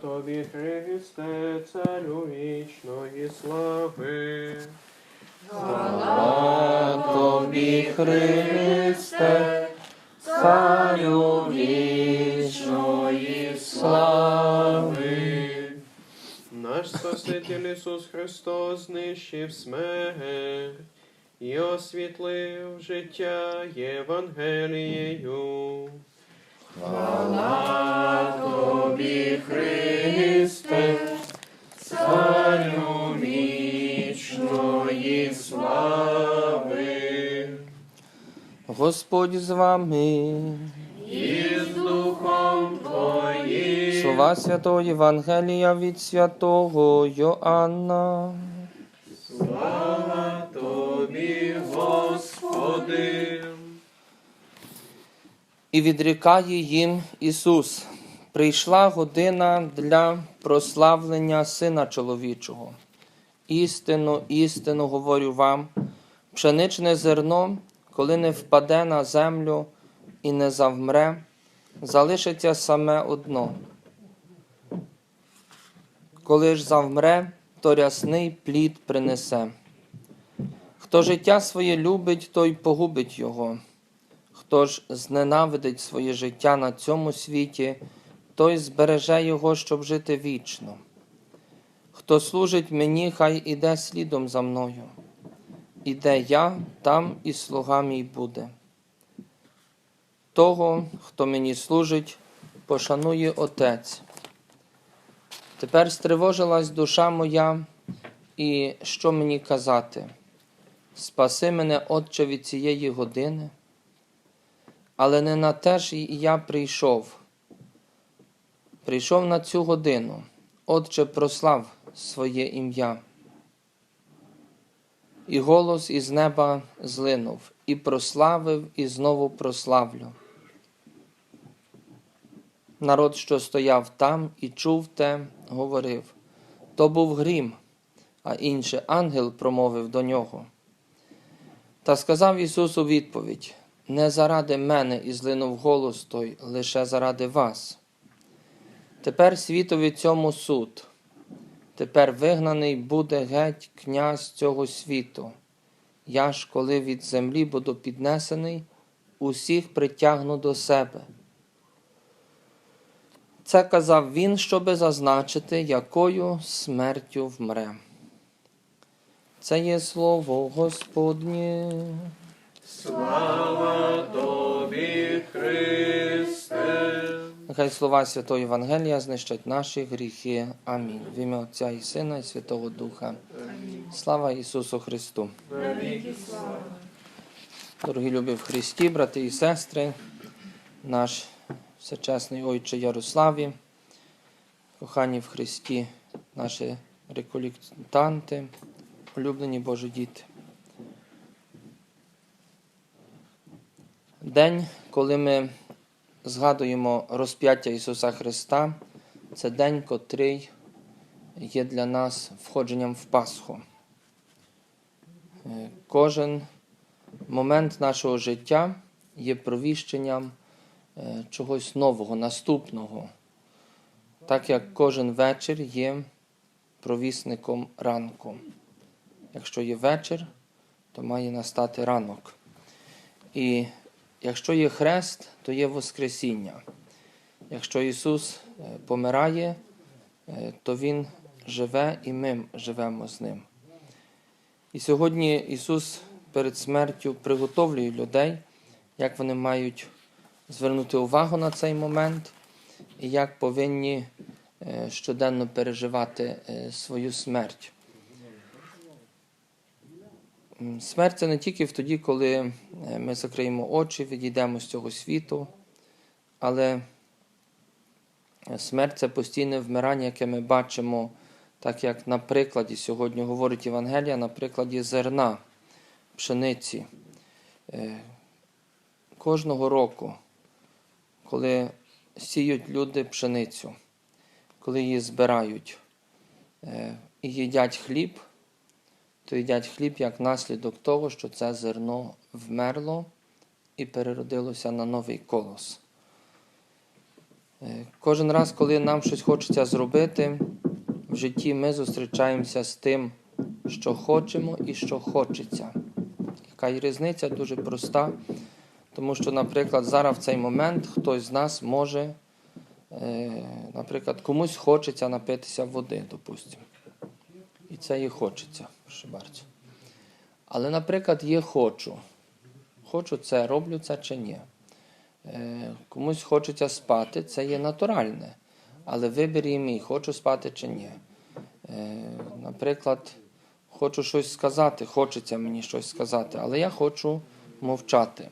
тобі, Христе, царю вічної слави. Хвала тобі, Христе, царю вічної слави. Наш Спаситель Ісус Христос знищив смерть і освітлив життя Євангелією. Хвала Господь з вами. І з Духом Твоїм. Слова Святого Євангелія від святого Йоанна. Слава Тобі, Господи. І відрікає їм Ісус. Прийшла година для прославлення Сина чоловічого. Істину, істину говорю вам, пшеничне зерно, коли не впаде на землю і не завмре, залишиться саме одно. Коли ж завмре, то рясний плід принесе. Хто життя своє любить, той погубить його. Хто ж зненавидить своє життя на цьому світі, той збереже його, щоб жити вічно. Хто служить мені, хай іде слідом за мною. Іде я, там і слуга мій буде. Того, хто мені служить, пошанує Отець. Тепер стривожилась душа моя, і що мені казати? Спаси мене, Отче, від цієї години. Але не на те ж і я прийшов. Прийшов на цю годину. Отче прослав своє ім'я. І голос із неба злинув, і прославив, і знову прославлю. Народ, що стояв там і чув те, говорив то був грім, а інший ангел промовив до нього. Та сказав Ісус у відповідь: Не заради мене і злинув голос той, лише заради вас. Тепер світові цьому суд. Тепер вигнаний буде геть князь цього світу. Я ж, коли від землі буду піднесений, усіх притягну до себе. Це казав він, щоби зазначити, якою смертю вмре. Це є слово Господнє. Слава Тобі, Христе. Нехай слова Святого Євангелія знищать наші гріхи. Амінь. В ім'я Отця і Сина, і Святого Духа. Слава Ісусу Христу. Дорогі любі в Христі, брати і сестри, наш всечесний Ойче Ярославі, кохані в Христі, наші реколіктанти, улюблені Божі діти. День, коли ми згадуємо розп'яття Ісуса Христа, це день, котрий є для нас входженням в Пасху. Е, Кожен момент нашого життя є провіщенням е, чогось нового, наступного, так як кожен вечір є провісником ранку. Якщо є вечір, то має настати ранок. І якщо є хрест, то є Воскресіння. Якщо Ісус е, помирає, е, то Він живе і ми живемо з Ним. І сьогодні Ісус перед смертю приготовлює людей, як вони мають звернути увагу на цей момент і як повинні е, щоденно переживати свою смерть. Смерть це не тільки в тоді, коли е, ми закриємо очі, відійдемо з цього світу, але е, смерть це постійне вмирання, яке ми бачимо, так як на прикладі сьогодні говорить Євангелія, на прикладі зерна, пшениці. Е, Кожного року, коли сіють люди пшеницю, коли її збирають і їдять хліб, то їдять хліб як наслідок того, що це зерно вмерло і переродилося на новий колос. Е, Кожен раз, коли нам щось хочеться зробити, в житті ми зустрічаємося з тим, що хочемо і що хочеться. Яка є різниця дуже проста, тому що, наприклад, зараз в цей момент хтось з нас може, е, наприклад, комусь хочеться напитися води, допустимо. І це і хочеться, прошу bardzo. Але, наприклад, є хочу. Хочу це, роблю це чи ні. Е, Комусь хочеться спати, це є натуральне. Але вибір є мій, хочу спати чи ні. Е, Наприклад, хочу щось сказати, хочеться мені щось сказати, але я хочу мовчати.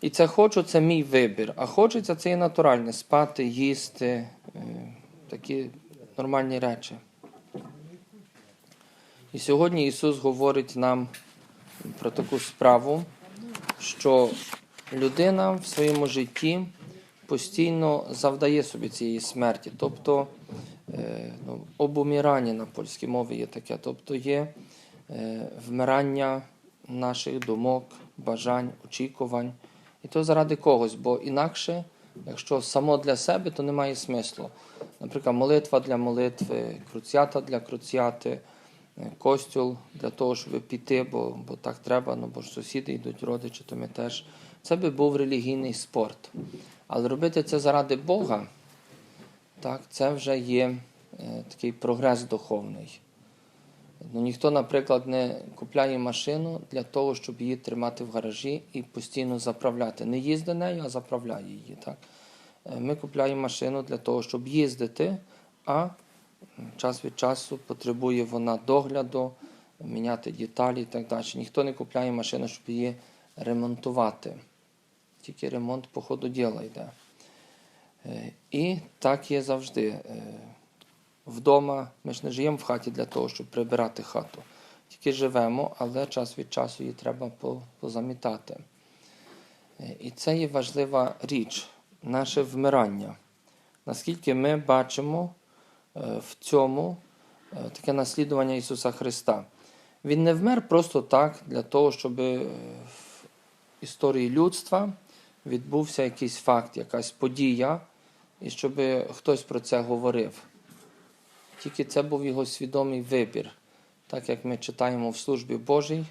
І це хочу це мій вибір. А хочеться це є натуральне спати, їсти, е, такі нормальні речі. І сьогодні Ісус говорить нам про таку справу, що людина в своєму житті постійно завдає собі цієї смерті. Тобто е, ну, обумірання на польській мові є таке, тобто є е, вмирання наших думок, бажань, очікувань. І то заради когось, бо інакше, якщо само для себе, то немає смислу. Наприклад, молитва для молитви, круціата для круціати, е, костюл для того, щоб піти, бо, бо так треба, ну бо ж сусіди йдуть, родичі, то ми теж. Це би був релігійний спорт. Але робити це заради Бога, так, це вже є е, такий прогрес духовний. Ну, ніхто, наприклад, не купляє машину для того, щоб її тримати в гаражі і постійно заправляти. Не їздить нею, а заправляє її. Так? Е, Ми купляємо машину для того, щоб їздити, а час від часу потребує вона догляду, міняти деталі і так далі. Ніхто не купляє машину, щоб її ремонтувати. Тільки ремонт по ходу діла йде. Е, І так є завжди. Е, Вдома ми ж не живемо в хаті для того, щоб прибирати хату. Тільки живемо, але час від часу її треба позамітати. Е, І це є важлива річ, наше вмирання. Наскільки ми бачимо в цьому е, таке наслідування Ісуса Христа. Він не вмер просто так, для того, щоб е, в історії людства відбувся якийсь факт, якась подія, і щоб хтось про це говорив. Тільки це був його свідомий вибір. Так як ми читаємо в службі Божій,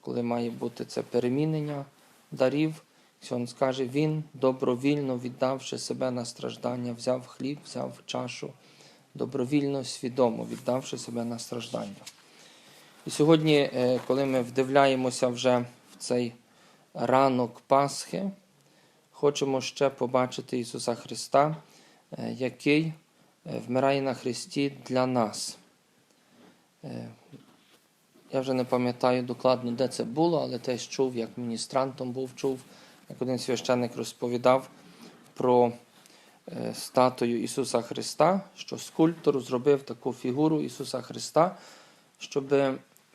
коли має бути це перемінення дарів, він скаже, він добровільно віддавши себе на страждання, взяв хліб, взяв чашу, добровільно, свідомо віддавши себе на страждання. І сьогодні, е, коли ми вдивляємося вже в цей ранок Пасхи, хочемо ще побачити Ісуса Христа, е, який е, вмирає на Христі для нас. Я вже не пам'ятаю докладно, де це було, але теж чув, як міністрантом був, чув, як один священник розповідав про статую Ісуса Христа, що скульптор зробив таку фігуру Ісуса Христа, щоб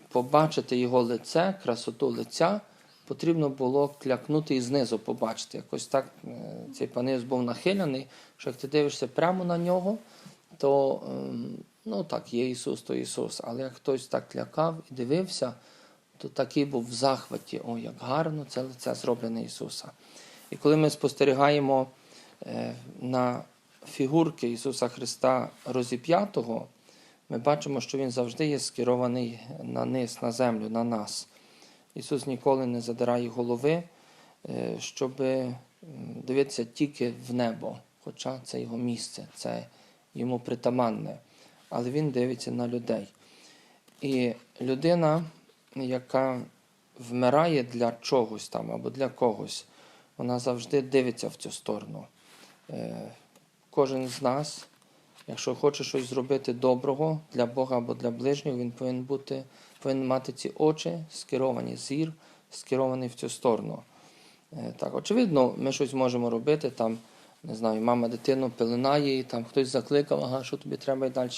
побачити Його лице, красоту лиця, потрібно було клякнути і знизу побачити. Якось так е, цей панець був нахилений, що як ти дивишся прямо на нього, то ем, ну так, є Ісус, то Ісус. Але як хтось так лякав і дивився, то такий був в захваті, о, як гарно це лице зроблене Ісуса. І коли ми спостерігаємо е, на фігурки Ісуса Христа розіп'ятого, ми бачимо, що Він завжди є скерований на низ, на землю, на нас. Ісус ніколи не задирає голови, е, щоб дивитися тільки в небо, хоча це його місце, це йому притаманне. Але Він дивиться на людей. І людина, яка вмирає для чогось там або для когось, вона завжди дивиться в цю сторону. Е, Кожен з нас, якщо хоче щось зробити доброго для Бога або для ближнього, він повинен бути, повинен мати ці очі скеровані, зір, скерований в цю сторону. Е, Так, очевидно, ми щось можемо робити, там, не знаю, мама дитину пеленає, і там хтось закликав, ага, що тобі треба і далі.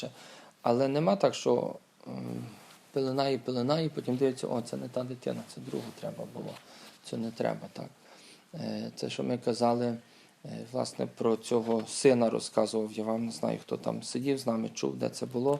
Але нема так, що м, пеленає, пеленає, потім дивиться, о, це не та дитина, це другу треба було. Це не треба, так. Е, Це, що ми казали, власне, про цього сина розказував. Я вам не знаю, хто там сидів з нами, чув, де це було.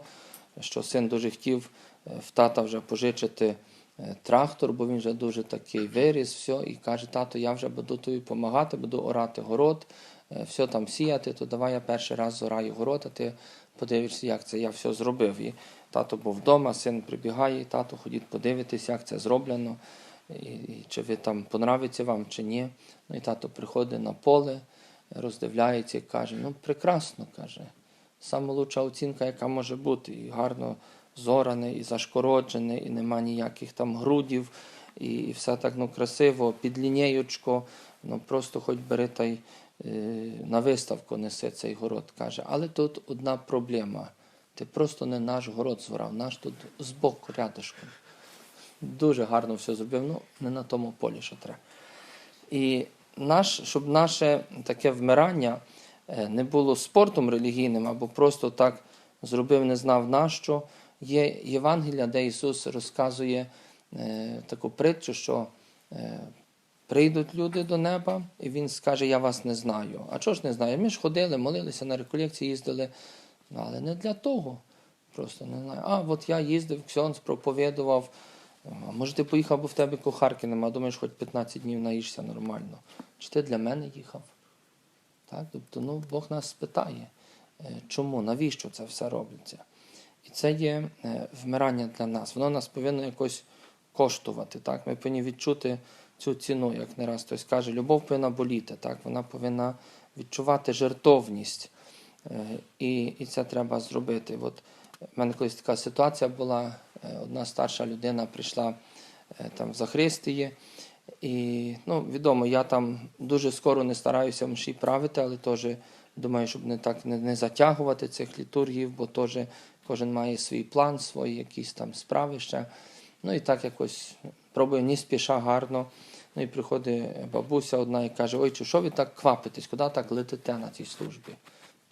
Що син дуже хотів е, в тата вже пожичити е, трактор, бо він вже дуже такий виріс, все, і каже, тато, я вже буду тобі допомагати, буду орати город, е, все там сіяти, то давай я перший раз зораю город, а ти подивишся, як це я все зробив. І тато був вдома, син прибігає, тато ходіть подивитись, як це зроблено, і, і чи ви там понравиться вам чи ні. Ну і тато приходить на поле, роздивляється і каже: ну прекрасно, каже. Лучша оцінка, яка може бути, і гарно зоране, і зашкороджене, і нема ніяких там грудів, і, і все так ну, красиво, під лінієчко. Ну просто хоч бери та й е, на виставку неси цей город, каже. Але тут одна проблема. Ти просто не наш город зорав, наш тут збоку рядышком. Дуже гарно все зробив, ну не на тому полі, що треба. І наш, щоб наше таке вмирання е, не було спортом релігійним або просто так зробив, не знав нащо, є Євангелія, де Ісус розказує е, таку притчу, що е, прийдуть люди до неба, і Він скаже, я вас не знаю. А чого ж не знаю? Ми ж ходили, молилися на реколекції, їздили, Ну, але не для того. Просто не знаю. А, от я їздив, ксьонс проповідував. Може ти поїхав, бо в тебе кухарки нема, думаєш, хоч 15 днів наїшся нормально. Чи ти для мене їхав? Так? Тобто, ну, Бог нас спитає, е, чому, навіщо це все робиться? І це є е, вмирання для нас. Воно нас повинно якось коштувати. Так? Ми повинні відчути цю ціну, як не раз хтось каже, любов повинна боліти, так? вона повинна відчувати жертовність. Е, І, і це треба зробити. От в мене колись така ситуація була. Е, Одна старша людина прийшла е, там в Захристіє. І ну, відомо, я там дуже скоро не стараюся мші правити, але теж думаю, щоб не так не, не затягувати цих літургів, бо теж кожен має свій план, свої якісь там справи ще. Ну і так якось пробую ні спіша гарно. Ну і приходить бабуся одна і каже: Ой, чи що ви так квапитесь, куди так летите на цій службі?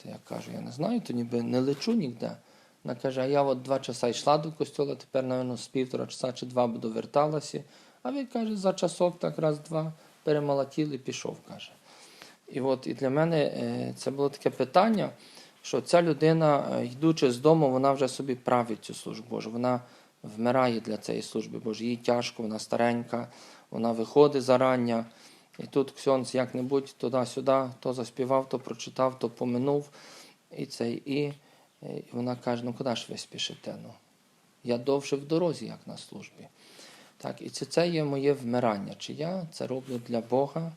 То я кажу, я не знаю, то ніби не лечу ніде. Вона каже, а я от два часа йшла до костюла, тепер, напевно, з півтора часа чи два буду верталася. А він каже, за часок так раз-два перемолотіли, пішов, каже. І от і для мене е, це було таке питання, що ця людина, е, йдучи з дому, вона вже собі править цю службу Божу. Вона вмирає для цієї служби Божої. Їй тяжко, вона старенька, вона виходить зарання. І тут Ксьонц як-небудь туди-сюди, то заспівав, то прочитав, то поминув. І, це, і, і вона каже: ну куди ж ви спішите? Ну? Я довше в дорозі, як на службі. Так, і це, це є моє вмирання. Чи я це роблю для Бога,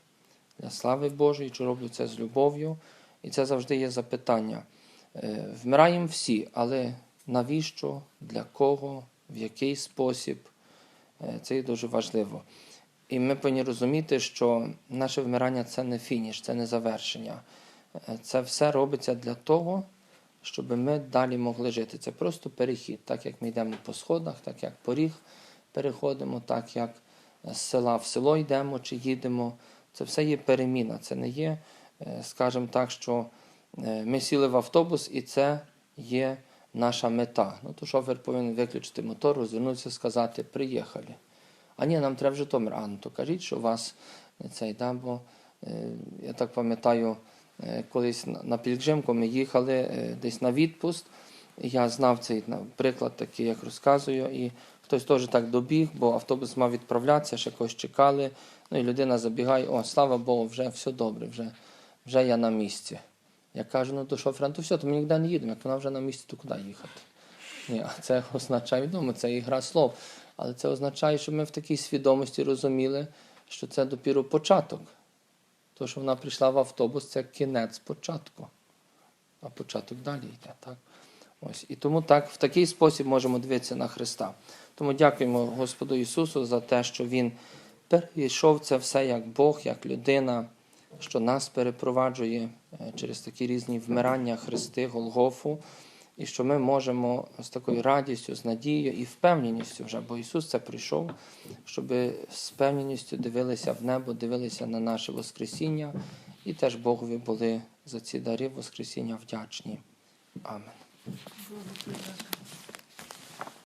для слави Божої, чи роблю це з любов'ю? І це завжди є запитання. Е, Вмираємо всі, але навіщо, для кого, в який спосіб? Е, Це є дуже важливо. І ми повинні розуміти, що наше вмирання це не фініш, це не завершення. Е, Це все робиться для того, щоб ми далі могли жити. Це просто перехід, так як ми йдемо по сходах, так як поріг переходимо, так як з села в село йдемо чи їдемо. Це все є переміна. Це не є, е, скажімо так, що е, ми сіли в автобус і це є наша мета. Ну, то шофер повинен виключити мотор, розвернутися, сказати, приїхали. А ні, нам треба в Житомир. А, ну то кажіть, що у вас цей, да, бо е, я так пам'ятаю, колись на, пілгримку ми їхали е, десь на відпуст. Я знав цей приклад такий, як розказую, і хтось теж так добіг, бо автобус мав відправлятися, ще когось чекали. Ну і людина забігає, о, слава Богу, вже все добре, вже, вже я на місці. Я кажу, ну то шофер, ну то все, то ми ніде не їдемо. Як вона вже на місці, то куди їхати? Ні, а це означає, відомо, це ігра слов. Але це означає, що ми в такій свідомості розуміли, що це допіру початок. То, що вона прийшла в автобус, це кінець початку. А початок далі йде. Так? Ось. І тому так, в такий спосіб можемо дивитися на Христа. Тому дякуємо Господу Ісусу за те, що Він перейшов це все як Бог, як людина, що нас перепроваджує е, через такі різні вмирання Христи, Голгофу, і що ми можемо з такою радістю, з надією і впевненістю вже, бо Ісус це прийшов, щоб з впевненістю дивилися в небо, дивилися на наше Воскресіння, і теж Богові були за ці дари Воскресіння вдячні. Благослови.